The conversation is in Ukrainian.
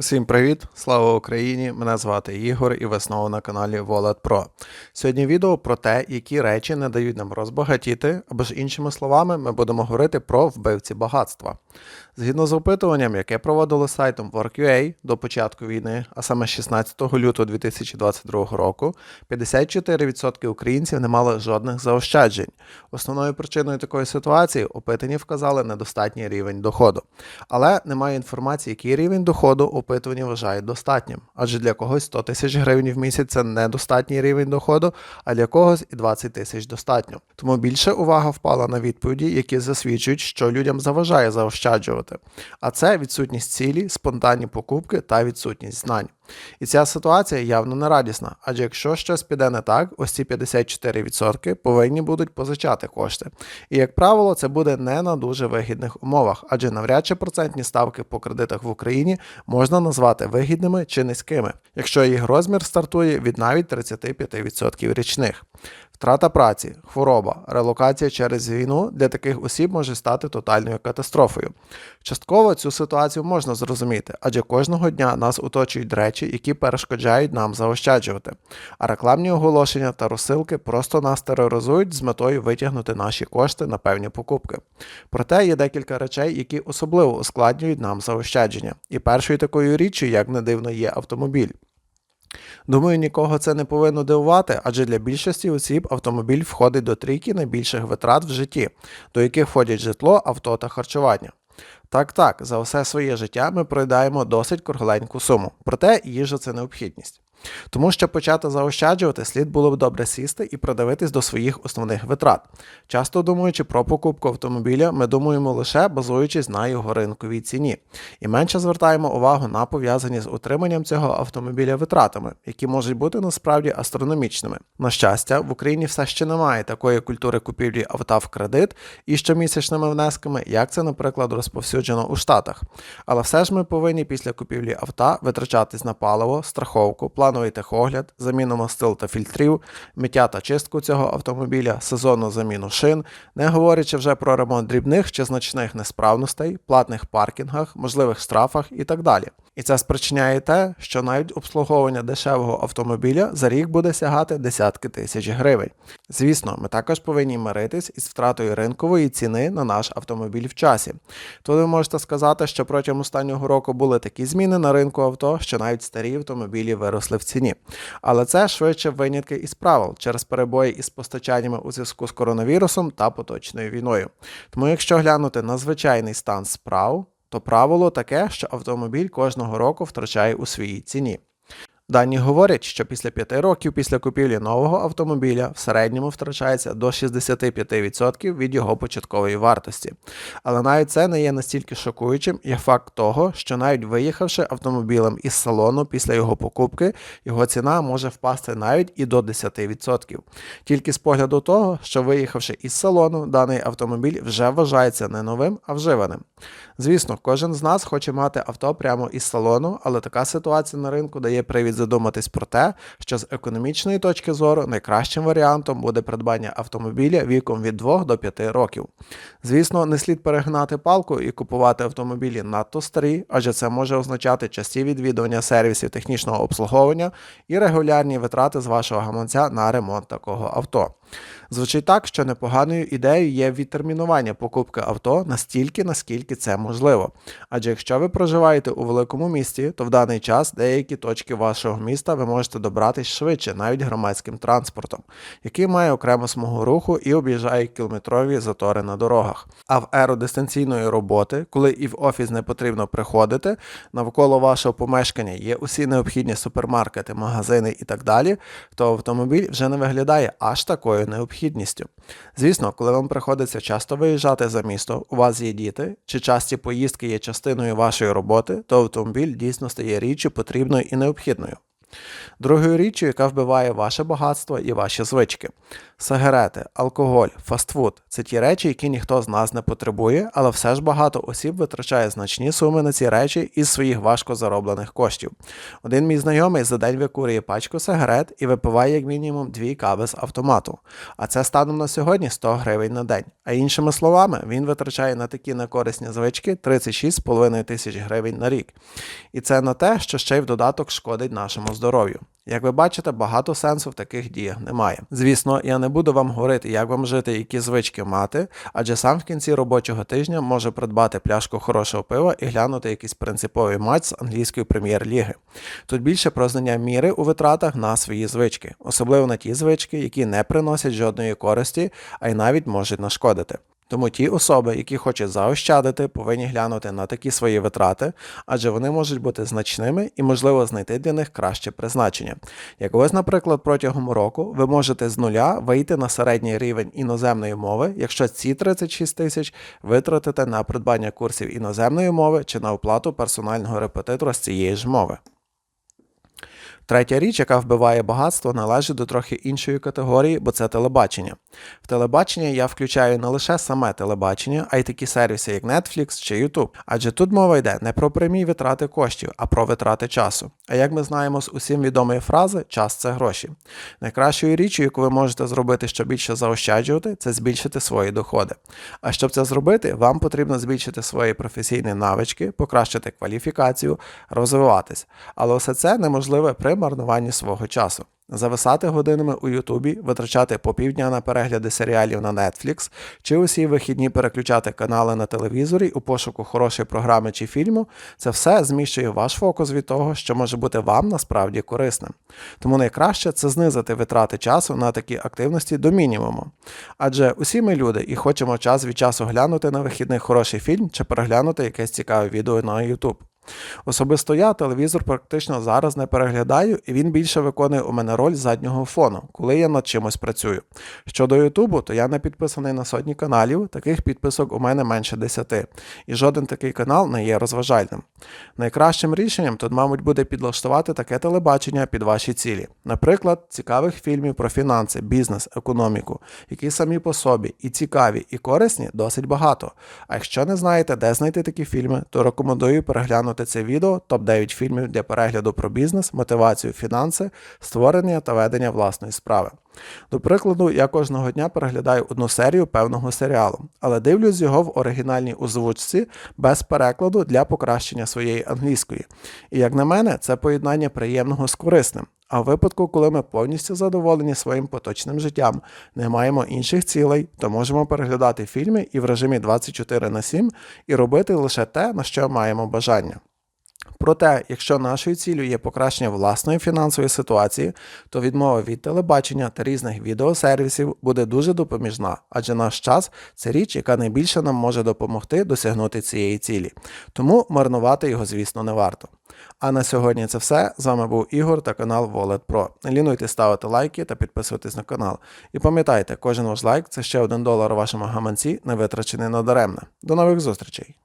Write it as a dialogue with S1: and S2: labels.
S1: Усім привіт! Слава Україні! Мене звати Ігор і ви знову на каналі Wallet Pro. Сьогодні відео про те, які речі не дають нам розбагатіти, або ж іншими словами, ми будемо говорити про вбивці багатства. Згідно з опитуванням, яке проводило сайтом Work.ua до початку війни, а саме 16 лютого 2022 року, 54% українців не мали жодних заощаджень. Основною причиною такої ситуації опитані вказали недостатній рівень доходу. Але немає інформації, який рівень доходу опитувані вважають достатнім. Адже для когось 100 тисяч гривень в місяць це недостатній рівень доходу, а для когось і 20 тисяч достатньо. Тому більше увага впала на відповіді, які засвідчують, що людям заважає заощаджувати. А це відсутність цілі, спонтанні покупки та відсутність знань. І ця ситуація явно не радісна, адже якщо щось піде не так, ось ці 54% повинні будуть позичати кошти. І, як правило, це буде не на дуже вигідних умовах, адже навряд чи процентні ставки по кредитах в Україні можна назвати вигідними чи низькими, якщо їх розмір стартує від навіть 35% річних. Втрата праці, хвороба, релокація через війну для таких осіб може стати тотальною катастрофою. Частково цю ситуацію можна зрозуміти, адже кожного дня нас оточують речі, які перешкоджають нам заощаджувати. А рекламні оголошення та розсилки просто нас тероризують з метою витягнути наші кошти на певні покупки. Проте є декілька речей, які особливо ускладнюють нам заощадження. І першою такою річчю, як не дивно, є автомобіль. Думаю, нікого це не повинно дивувати, адже для більшості осіб автомобіль входить до трійки найбільших витрат в житті, до яких входять житло, авто та харчування. Так, так, за все своє життя ми проїдаємо досить кругленьку суму, проте їжа це необхідність. Тому щоб почати заощаджувати, слід було б добре сісти і придивитись до своїх основних витрат. Часто думаючи про покупку автомобіля, ми думаємо лише базуючись на його ринковій ціні, і менше звертаємо увагу на пов'язані з утриманням цього автомобіля витратами, які можуть бути насправді астрономічними. На щастя, в Україні все ще немає такої культури купівлі авто в кредит і щомісячними внесками, як це, наприклад, розповсюджено у Штатах. Але все ж ми повинні після купівлі авто витрачатись на паливо, страховку, план плановий техогляд, заміну мастил та фільтрів, миття та чистку цього автомобіля, сезонну заміну шин, не говорячи вже про ремонт дрібних чи значних несправностей, платних паркінгах, можливих штрафах і так далі. І це спричиняє те, що навіть обслуговування дешевого автомобіля за рік буде сягати десятки тисяч гривень. Звісно, ми також повинні миритись із втратою ринкової ціни на наш автомобіль в часі. Тут ви можете сказати, що протягом останнього року були такі зміни на ринку авто, що навіть старі автомобілі виросли в ціні. Але це швидше винятки із правил через перебої із постачаннями у зв'язку з коронавірусом та поточною війною. Тому, якщо глянути на звичайний стан справ, то правило таке, що автомобіль кожного року втрачає у своїй ціні. Дані говорять, що після 5 років після купівлі нового автомобіля в середньому втрачається до 65% від його початкової вартості. Але навіть це не є настільки шокуючим, як факт того, що навіть виїхавши автомобілем із салону після його покупки, його ціна може впасти навіть і до 10%. Тільки з погляду того, що виїхавши із салону, даний автомобіль вже вважається не новим, а вживаним. Звісно, кожен з нас хоче мати авто прямо із салону, але така ситуація на ринку дає привід задуматись про те, що з економічної точки зору найкращим варіантом буде придбання автомобіля віком від 2 до 5 років. Звісно, не слід перегнати палку і купувати автомобілі надто старі, адже це може означати часті відвідування сервісів технічного обслуговування і регулярні витрати з вашого гаманця на ремонт такого авто. Звучить так, що непоганою ідеєю є відтермінування покупки авто настільки, наскільки це можливо. Адже якщо ви проживаєте у великому місті, то в даний час деякі точки вашого міста ви можете добратись швидше, навіть громадським транспортом, який має окрему смугу руху і об'їжджає кілометрові затори на дорогах. А в еру дистанційної роботи, коли і в офіс не потрібно приходити, навколо вашого помешкання є усі необхідні супермаркети, магазини і так далі, то автомобіль вже не виглядає аж такою необхідністю. Звісно, коли вам приходиться часто виїжджати за місто, у вас є діти, чи часті поїздки є частиною вашої роботи, то автомобіль дійсно стає річчю потрібною і необхідною. Другою річчю, яка вбиває ваше багатство і ваші звички. Сигарети, алкоголь, фастфуд це ті речі, які ніхто з нас не потребує, але все ж багато осіб витрачає значні суми на ці речі із своїх важко зароблених коштів. Один мій знайомий за день викурює пачку сигарет і випиває як мінімум дві кави з автомату. А це станом на сьогодні 100 гривень на день. А іншими словами, він витрачає на такі некорисні звички 36,5 тисяч гривень на рік. І це на те, що ще й в додаток шкодить нашому здоров'ю. Як ви бачите, багато сенсу в таких діях немає. Звісно, я не буду вам говорити, як вам жити, які звички мати, адже сам в кінці робочого тижня може придбати пляшку хорошого пива і глянути якийсь принциповий матч з англійської прем'єр-ліги. Тут більше про знання міри у витратах на свої звички, особливо на ті звички, які не приносять жодної користі, а й навіть можуть нашкодити. Тому ті особи, які хочуть заощадити, повинні глянути на такі свої витрати, адже вони можуть бути значними і можливо знайти для них краще призначення. Як ось, наприклад, протягом року ви можете з нуля вийти на середній рівень іноземної мови, якщо ці 36 тисяч витратите на придбання курсів іноземної мови чи на оплату персонального репетитора з цієї ж мови. Третя річ, яка вбиває багатство, належить до трохи іншої категорії, бо це телебачення. В телебачення я включаю не лише саме телебачення, а й такі сервіси, як Netflix чи YouTube. Адже тут мова йде не про прямі витрати коштів, а про витрати часу. А як ми знаємо з усім відомої фрази, час це гроші. Найкращою річчю, яку ви можете зробити, щоб більше заощаджувати, це збільшити свої доходи. А щоб це зробити, вам потрібно збільшити свої професійні навички, покращити кваліфікацію, розвиватись. Але все це неможливе при марнуванні свого часу. Зависати годинами у Ютубі, витрачати по півдня на перегляди серіалів на Netflix, чи усі вихідні переключати канали на телевізорі у пошуку хорошої програми чи фільму, це все зміщує ваш фокус від того, що може бути вам насправді корисним. Тому найкраще це знизити витрати часу на такі активності до мінімуму. Адже усі ми люди і хочемо час від часу глянути на вихідний хороший фільм чи переглянути якесь цікаве відео на YouTube. Особисто я телевізор практично зараз не переглядаю, і він більше виконує у мене роль заднього фону, коли я над чимось працюю. Щодо Ютубу, то я не підписаний на сотні каналів, таких підписок у мене менше 10, і жоден такий канал не є розважальним. Найкращим рішенням тут, мабуть, буде підлаштувати таке телебачення під ваші цілі. Наприклад, цікавих фільмів про фінанси, бізнес, економіку, які самі по собі і цікаві, і корисні досить багато. А якщо не знаєте, де знайти такі фільми, то рекомендую переглянути це відео топ-9 фільмів для перегляду про бізнес, мотивацію, фінанси, створення та ведення власної справи. До прикладу, я кожного дня переглядаю одну серію певного серіалу, але дивлюсь його в оригінальній озвучці без перекладу для покращення своєї англійської. І як на мене, це поєднання приємного з корисним. А в випадку, коли ми повністю задоволені своїм поточним життям, не маємо інших цілей, то можемо переглядати фільми і в режимі 24 на 7 і робити лише те, на що маємо бажання. Проте, якщо нашою цілею є покращення власної фінансової ситуації, то відмова від телебачення та різних відеосервісів буде дуже допоміжна, адже наш час це річ, яка найбільше нам може допомогти досягнути цієї цілі. Тому марнувати його, звісно, не варто. А на сьогодні це все. З вами був Ігор та канал Wallet Pro. Не лінуйте ставити лайки та підписуватись на канал. І пам'ятайте, кожен ваш лайк це ще один долар у вашому гаманці, не витрачений надаремне. До нових зустрічей!